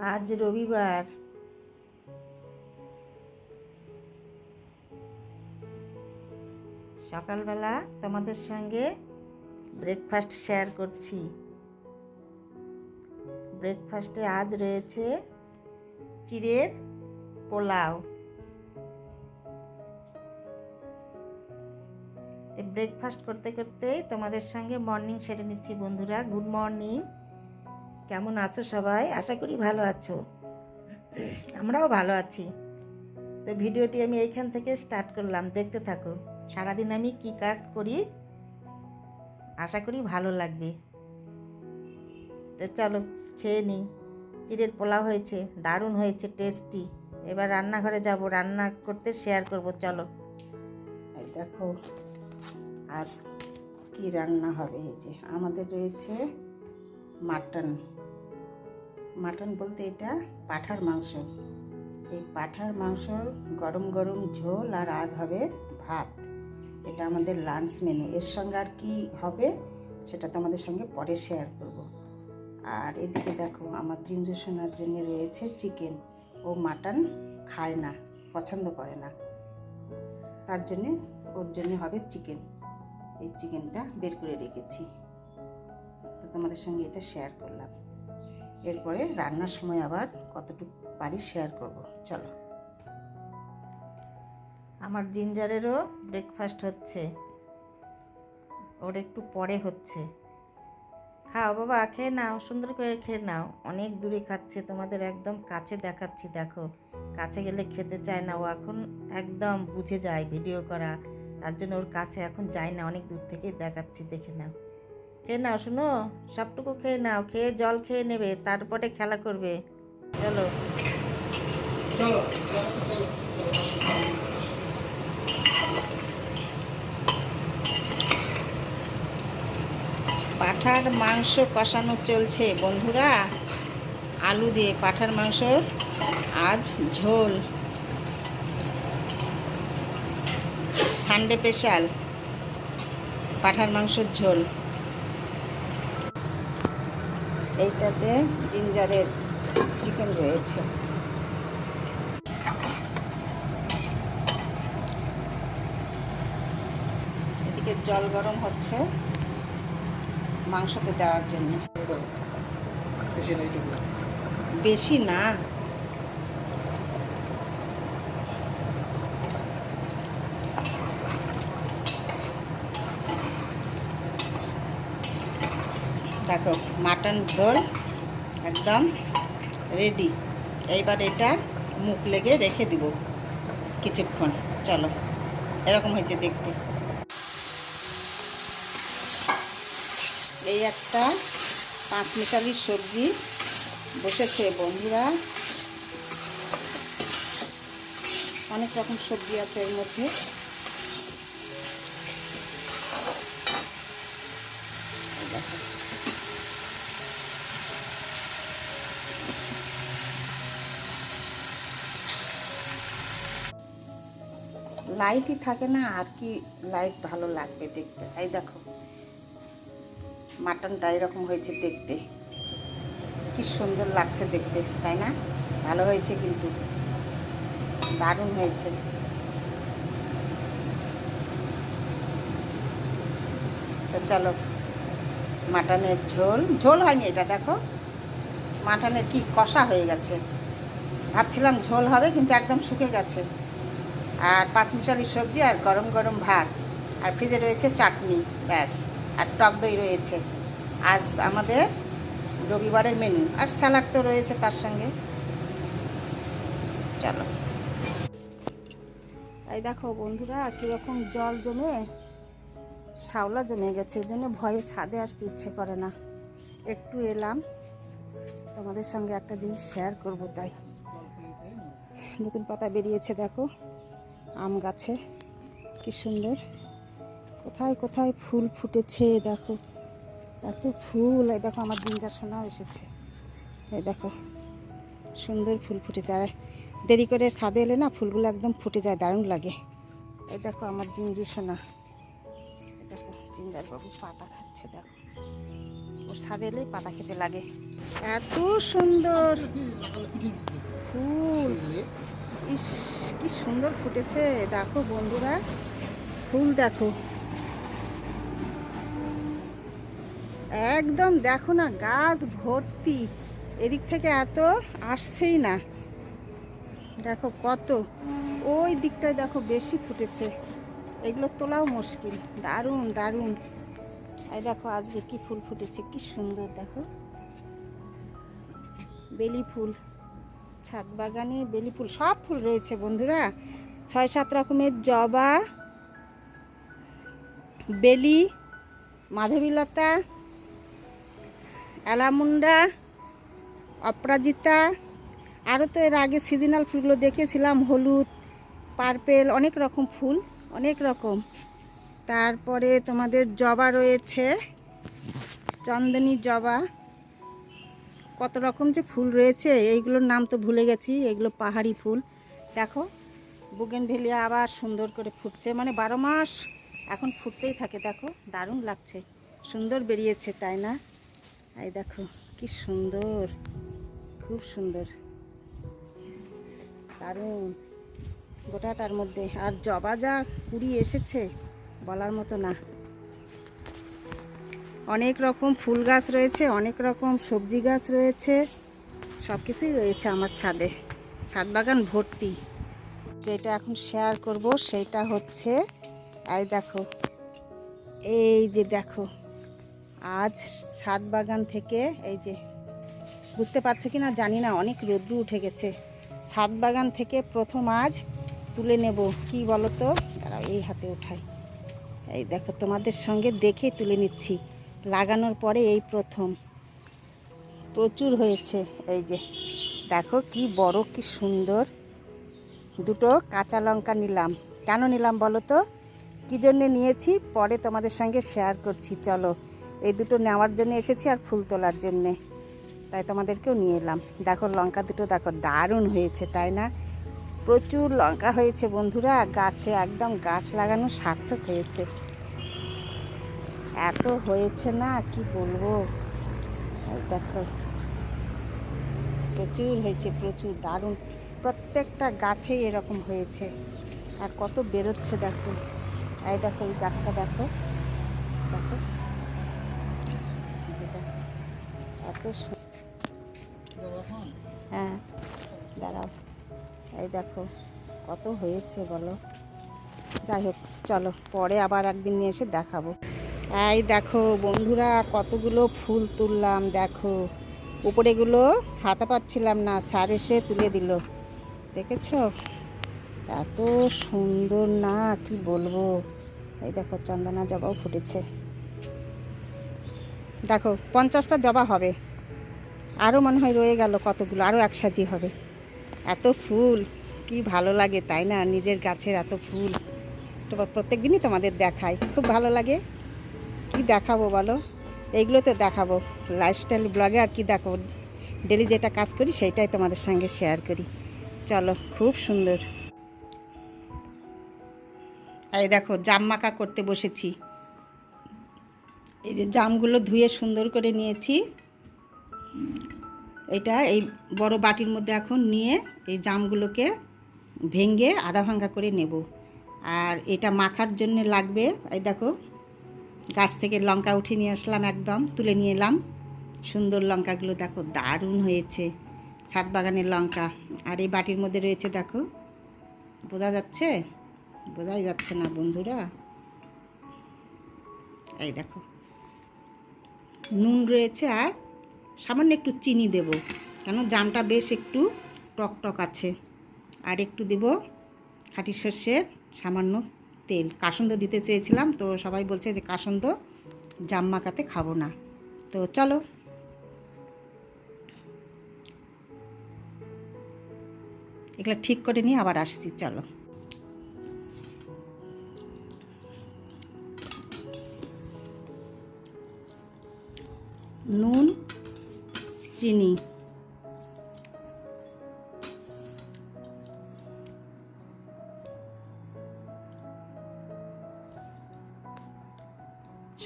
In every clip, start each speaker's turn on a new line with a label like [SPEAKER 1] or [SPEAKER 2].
[SPEAKER 1] আজ রবিবার। সকালবেলা তোমাদের সঙ্গে ব্রেকফাস্ট শেয়ার করছি। ব্রেকফাস্টে আজ রয়েছে চিড়ের পোলাও। ব্রেকফাস্ট করতে করতে তোমাদের সঙ্গে মর্নিং সেরে নিচ্ছি বন্ধুরা। গুড মর্নিং কেমন আছো সবাই? আশা করি ভালো আছো। আমরাও ভালো আছি। তো ভিডিওটি আমি এইখান থেকে স্টার্ট করলাম। দেখতে থাকো, সারাদিন আমি কি কাজ করি? আশা করি ভালো লাগবে। তো চলো, খেয়ে নিই। চিড়ের পোলাও হয়েছে, দারুণ হয়েছে টেস্টি এবার রান্নাঘরে যাব, রান্না করতে শেয়ার করব, চলো। দেখো, আজ কি রান্না হবে? এই যে আমাদের রয়েছে মাটন। মাটন বলতে এটা পাঠার মাংস। এই পাঠার মাংস গরম গরম ঝোল আর আজ হবে ভাত। এটা আমাদের লাঞ্চ মেনু এর সঙ্গে আর কি হবে সেটা তোমাদের সঙ্গে পরে শেয়ার করব। আর এদিকে দেখো, আমার জিঞ্জু সোনার জন্য রয়েছে চিকেন ও মাটন খায় না, পছন্দ করে না। তার জন্যে ওর জন্য হবে চিকেন এই চিকেনটা বের করে রেখেছি। তো তোমাদের সঙ্গে এটা শেয়ার করলাম। এরপরে রান্নার সময় আবার কতটুকু পারি শেয়ার করব, চলো। আমার জিঞ্জারেরও ব্রেকফাস্ট হচ্ছে। ওর একটু পরে হচ্ছে। খাও বাবা, খেয়ে নাও, সুন্দর করে খেয়ে নাও। অনেক দূরে খাচ্ছে, তোমাদের একদম কাছে দেখাচ্ছি, দেখো। কাছে গেলে খেতে চায় না, ও এখন একদম বুঝে যায় ভিডিও করা। তার জন্য ওর কাছে এখন যায় না, অনেক দূর থেকে দেখাচ্ছি, দেখে নাও। খেয়ে নাও শুনো। সবটুকু খেয়ে নাও খেয়ে জল খেয়ে নেবে তারপরে খেলা করবে। চলো। পাঠার মাংস কষানো চলছে বন্ধুরা। আলু দিয়ে পাঠার মাংস আজ ঝোল। সানডে স্পেশাল পাঠার মাংসের ঝোল। এইটাতে জিঞ্জারের চিকেন রয়েছে। এদিকে জল গরম হচ্ছে মাংসতে দেওয়ার জন্য।
[SPEAKER 2] বেশি
[SPEAKER 1] না। দেখো মাটন ঝোল একদম রেডি এইবার এটা মুখ লেগে রেখে দিব কিছুক্ষণ। চলো, এরকম হয়েছে দেখতে। এই একটা পাঁচ মিশালির সবজি বসেছে, বন্ধুরা। অনেক রকম সবজি আছে এর মধ্যে। লাইটই থাকে না, আর কি লাইট ভালো লাগবে দেখতে? এই দেখো মাটনটা এরকম হয়েছে দেখতে। কি সুন্দর লাগছে দেখতে, তাই না? ভালো হয়েছে কিন্তু। দারুণ হয়েছে। তো চলো মাটনের ঝোল। ঝোল হয়নি এটা, দেখো। মাটনের কি কষা হয়ে গেছে। ভাবছিলাম ঝোল হবে, কিন্তু একদম শুকে গেছে। আর পাঁচমিশালি সবজি আর গরম গরম ভাত। আর ফ্রিজে রয়েছে চাটনি, ব্যাস। আর টক দই রয়েছে। আজ আমাদের রবিবারের মেনু আর স্যালাড তো রয়েছে তার সঙ্গে। চলো। এই দেখো বন্ধুরা, কীরকম জল জমে, শ্যাওলা জমে গেছে। এই জন্য ভয়ে ছাদে আসতে ইচ্ছে করে না। একটু এলাম। তোমাদের সঙ্গে একটা জিনিস শেয়ার করব তাই। নতুন পাতা বেরিয়েছে, দেখো। আম গাছে। কি সুন্দর। কোথায় কোথায় ফুল ফুটেছে, দেখো। এত ফুল। এই দেখো আমার জিঞ্জার সোনাও এসেছে। এই দেখো, সুন্দর ফুল ফুটেছে। আর দেরি করে ছাদে এলে না ফুলগুলো একদম ফুটে যায়, দারুণ লাগে। এই দেখো আমার জিঞ্জু সোনা। দেখো জিঞ্জার বাবু পাতা খাচ্ছে, দেখো। ওর ছাদে এলেই পাতা খেতে লাগে। এত সুন্দর ফুল। ইস। কি সুন্দর ফুটেছে। দেখো বন্ধুরা, ফুল দেখো। একদম দেখো না, গাছ ভর্তি। এদিক থেকে এত আসছেই না। দেখো কত। ওই দিকটায় দেখো বেশি ফুটেছে। এগুলো তোলাও মুশকিল। দারুণ দারুণ। এই দেখো আজকে কি ফুল ফুটেছে, কি সুন্দর দেখো। বেলি ফুল। ছাদ বাগানে বেলি ফুল, সব ফুল রয়েছে বন্ধুরা। ছয়, সাত রকমের জবা, বেলি, মাধবীলতা, অ্যালামুন্ডা, অপরাজিতা। আরও তো এর আগে সিজনাল ফুলগুলো দেখেছিলাম, হলুদ পার্পেল অনেক রকম ফুল, অনেক রকম। তারপরে তোমাদের জবা রয়েছে, চন্দনী জবা। কত রকম যে ফুল রয়েছে, এইগুলোর নাম তো ভুলে গেছি, এগুলো পাহাড়ি ফুল। দেখো বুগেন ভেলিয়া আবার সুন্দর করে ফুটছে মানে বারো মাস এখন ফুটতেই থাকে, দেখো, দারুণ লাগছে, সুন্দর বেরিয়েছে, তাই না? এই দেখো, কি সুন্দর, খুব সুন্দর, দারুণ। গোটাটার মধ্যে, আর জবা যা কুড়ি এসেছে, বলার মতো না। অনেক রকম ফুল গাছ রয়েছে, অনেক রকম সবজি গাছ রয়েছে সব কিছুই রয়েছে আমার ছাদে। ছাদ বাগান ভর্তি। যেটা এখন শেয়ার করব সেটা হচ্ছে, এই দেখো, এই যে দেখো, আজ ছাদ বাগান থেকে এই যে, বুঝতে পারছ কি না জানি না, অনেক রোদ্রু উঠে গেছে। ছাদ বাগান থেকে প্রথম আজ তুলে নেব, কি বলো তো দাঁড়াও, এই হাতে ওঠাই এই দেখো, তোমাদের সঙ্গে দেখে তুলে নিচ্ছি। লাগানোর পরে এই প্রথম। প্রচুর হয়েছে, এই যে। দেখো কি বড়, কি সুন্দর। দুটো কাঁচা লঙ্কা নিলাম। কেন নিলাম বলো তো? কী জন্যে নিয়েছি? পরে তোমাদের সঙ্গে শেয়ার করছি, চলো। এই দুটো নেওয়ার জন্য এসেছি আর ফুল তোলার জন্যে। তাই তোমাদেরকেও নিয়ে এলাম। দেখো লঙ্কা দুটো, দেখো দারুণ হয়েছে, তাই না? প্রচুর লঙ্কা হয়েছে বন্ধুরা। গাছে একদম গাছ লাগানো সার্থক হয়েছে। এত হয়েছে না, কি বলব? দেখো, প্রচুর হয়েছে, প্রচুর, দারুণ। প্রত্যেকটা গাছেই এরকম হয়েছে। আর কত বেরোচ্ছে দেখো। এই দেখো, এই গাছটা দেখো। দেখো। এত হ্যাঁ দাঁড়াও। এই দেখো, কত হয়েছে বলো? যাই হোক, চলো, পরে আবার একদিন নিয়ে এসে দেখাবো। এই দেখো বন্ধুরা, কতগুলো ফুল তুললাম, দেখো। উপরেগুলো হাতা পাচ্ছিলাম না, স্যার এসে তুলে দিল। দেখেছ? এত সুন্দর না, কি বলব? এই দেখো, চন্দনা জবাও ফুটেছে। দেখো, পঞ্চাশটা জবা হবে। আরও মনে হয় রয়ে গেল কতগুলো আরও এক সাজি হবে। এত ফুল, কি ভালো লাগে, তাই না? নিজের গাছের এত ফুল। প্রত্যেক দিনই তোমাদের দেখায় খুব ভালো লাগে। কি দেখাবো বলো? এইগুলো তো দেখাবো। লাইফস্টাইল ব্লগে আর কি দেখাবো ডেলি যেটা কাজ করি সেইটাই তোমাদের সঙ্গে শেয়ার করি। চলো, খুব সুন্দর। এই দেখো, জাম মাখা করতে বসেছি। এই যে জামগুলো ধুয়ে সুন্দর করে নিয়েছি। এটা এই বড় বাটির মধ্যে এখন নিয়ে এই জামগুলোকে ভেঙে আধা ভাঙ্গা করে নেব। আর এটা মাখার জন্য লাগবে, এই দেখো গাছ থেকে লঙ্কা উঠে নিয়ে আসলাম একদম, তুলে নিয়ে এলাম। সুন্দর লঙ্কাগুলো দেখো, দারুণ হয়েছে। ছাদ বাগানের লঙ্কা। আর এই বাটির মধ্যে রয়েছে দেখো, বোঝা যাচ্ছে? বোঝাই যাচ্ছে না বন্ধুরা। এই দেখো, নুন রয়েছে আর সামান্য একটু চিনি দেব, কেন জামটা বেশ একটু টক টক আছে। আর একটু দেব খাঁটি সর্ষের সামান্য তেল, কাসন্দ দিতে চেয়েছিলাম, তো সবাই বলছে যে কাসন্দ জাম মাখাতে খাব না। তো চলো। এগুলো ঠিক করে নিয়ে আবার আসছি, চলো। নুন, চিনি।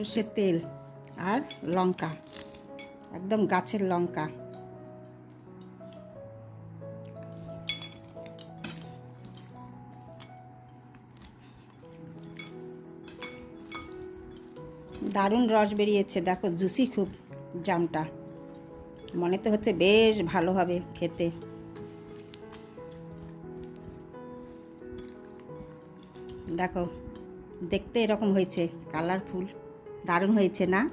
[SPEAKER 1] সর্ষের তেল আর লঙ্কা, একদম গাছের লঙ্কা। দারুণ রস বেরিয়েছে, দেখো জুসি খুব জামটা। মনে তো হচ্ছে বেশ ভালো হবে খেতে। দেখো, দেখতে এরকম হয়েছে, কালারফুল। দারুণ হয়েছে না?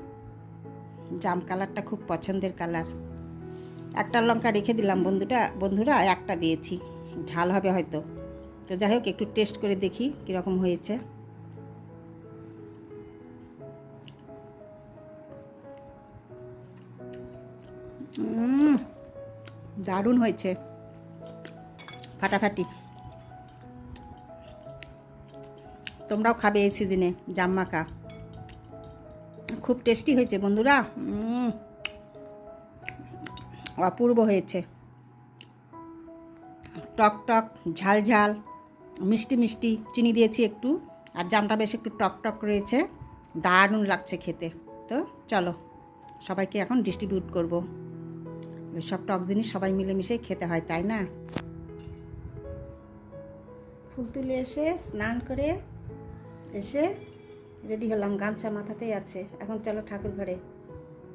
[SPEAKER 1] জাম কালারটা খুব পছন্দের কালার। একটা লঙ্কা রেখে দিলাম বন্ধুটা, বন্ধুরা, একটা দিয়েছি। ঝাল হবে হয়তো। তো যাই হোক, একটু টেস্ট করে দেখি কীরকম হয়েছে। দারুণ হয়েছে। ফাটাফাটি। তোমরাও খাবে এই সিজনে জাম মাখা। খুব টেস্টি হয়েছে, বন্ধুরা। অপূর্ব হয়েছে। টক টক, ঝাল ঝাল, মিষ্টি মিষ্টি, চিনি দিয়েছি একটু, আর জামটা বেশ একটু টক টক রয়েছে। দারুণ লাগছে খেতে। তো চলো, সবাইকে এখন ডিস্ট্রিবিউট করব। সব টক জিনিস সবাই মিলেমিশে খেতে হয়, তাই না? ফুল তুলে এসে, স্নান করে এসে রেডি হলাম, গামছা মাথাতেই আছে। এখন চলো ঠাকুর ঘরে।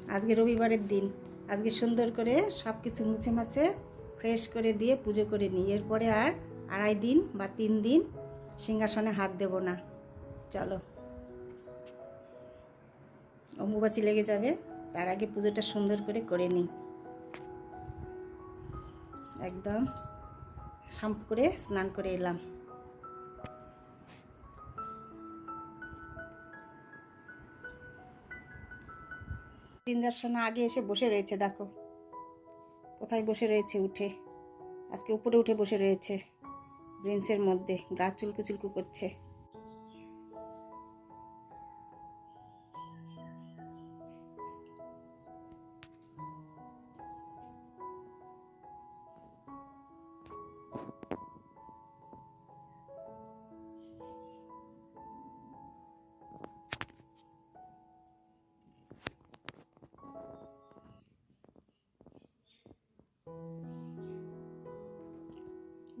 [SPEAKER 1] আজকে রবিবারের দিন। আজকে সুন্দর করে সব কিছু মুছে মাছে ফ্রেশ করে দিয়ে পুজো করে নিই। এরপরে আর আড়াই দিন বা তিন দিন সিংহাসনে হাত দেব না। চলো। অম্বুবাচি লেগে যাবে, তার আগে পুজোটা সুন্দর করে করে নিই। একদম শ্যাম্পু করে স্নান করে এলাম। তিন সোনা আগে এসে বসে রয়েছে, দেখো। কোথায় বসে রয়েছে উঠে? আজকে উপরে উঠে বসে রয়েছে। ব্রেঞ্চের মধ্যে গা চুলকু চুলকু করছে।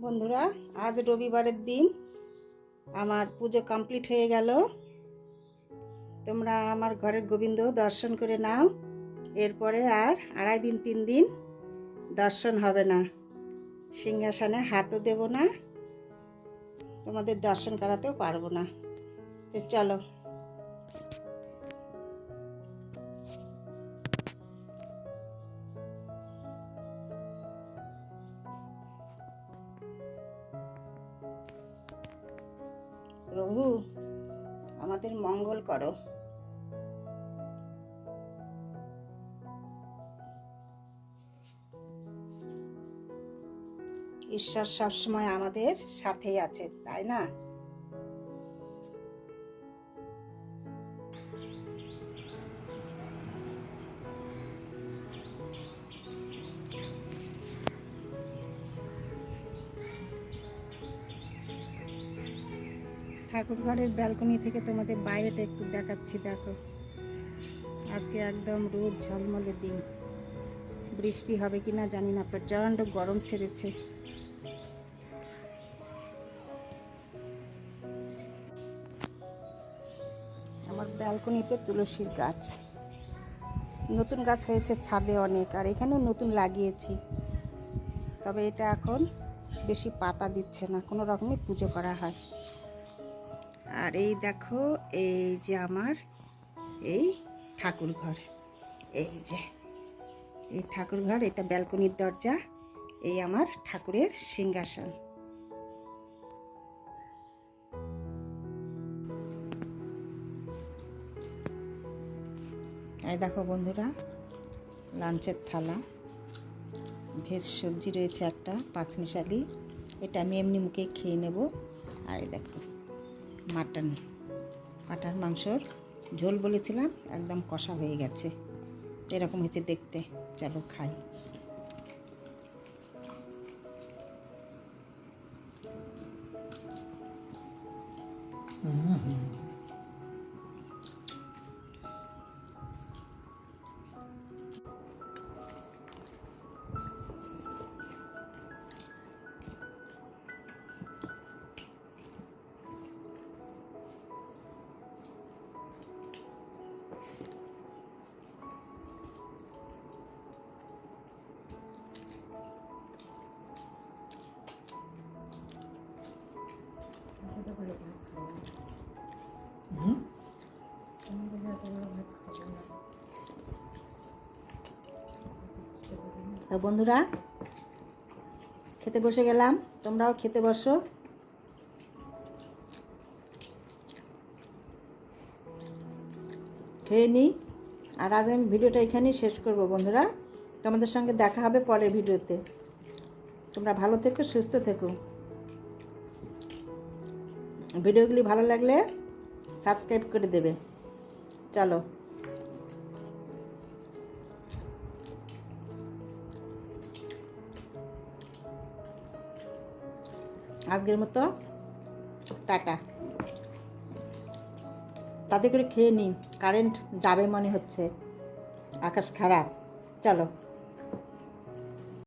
[SPEAKER 1] বন্ধুরা, আজ রবিবারের দিন আমার পুজো কমপ্লিট হয়ে গেল। তোমরা আমার ঘরের গোবিন্দ দর্শন করে নাও। এরপরে আর আড়াই দিন, তিন দিন দর্শন হবে না। সিংহাসনে হাতও দেব না, তোমাদের দর্শন করাতেও পারব না। তো চলো। করো ঈশ্বর সবসময় আমাদের সাথেই আছে তাই না? ঠাকুর ঘরের ব্যালকনি থেকে তোমাদের বাইরেটা একটু দেখাচ্ছি, দেখো। আজকে একদম রোদ ঝলমলে দিন। বৃষ্টি হবে কি না জানি না, প্রচণ্ড গরম ছেড়েছে। আমার ব্যালকনিতে তুলসীর গাছ। নতুন গাছ হয়েছে ছাদে অনেক, আর এখানেও নতুন লাগিয়েছি। তবে এটা এখন বেশি পাতা দিচ্ছে না, কোনো রকমের পুজো করা হয়। আর এই দেখো, এই যে আমার, এই ঠাকুর ঘর এই যে, এই ঠাকুর ঘর এটা ব্যালকনির দরজা, এই আমার ঠাকুরের সিংহাসন। এই দেখো বন্ধুরা, লাঞ্চের থালা, ভেজ সবজি রয়েছে একটা, পাঁচমিশালি, এটা আমি এমনি মুখে খেয়ে নেব। আর এই দেখো মাটন পাটার মাংসর ঝোল বলেছিলাম একদম কষা হয়ে গেছে। এরকম হয়েছে দেখতে চলো খাই। তো বন্ধুরা, খেতে বসে গেলাম। তোমরাও খেতে বসো। খেয়ে নিই আর আজ আমি ভিডিওটা এখানেই শেষ করব বন্ধুরা। তোমাদের সঙ্গে দেখা হবে পরের ভিডিওতে। তোমরা ভালো থেকো, সুস্থ থেকো। ভিডিওগুলি ভালো লাগলে সাবস্ক্রাইব করে দেবে। চলো। আজকের মতো। টাটা। তাতে করে খেয়ে নিই কারেন্ট যাবে মনে হচ্ছে। আকাশ খারাপ। চলো।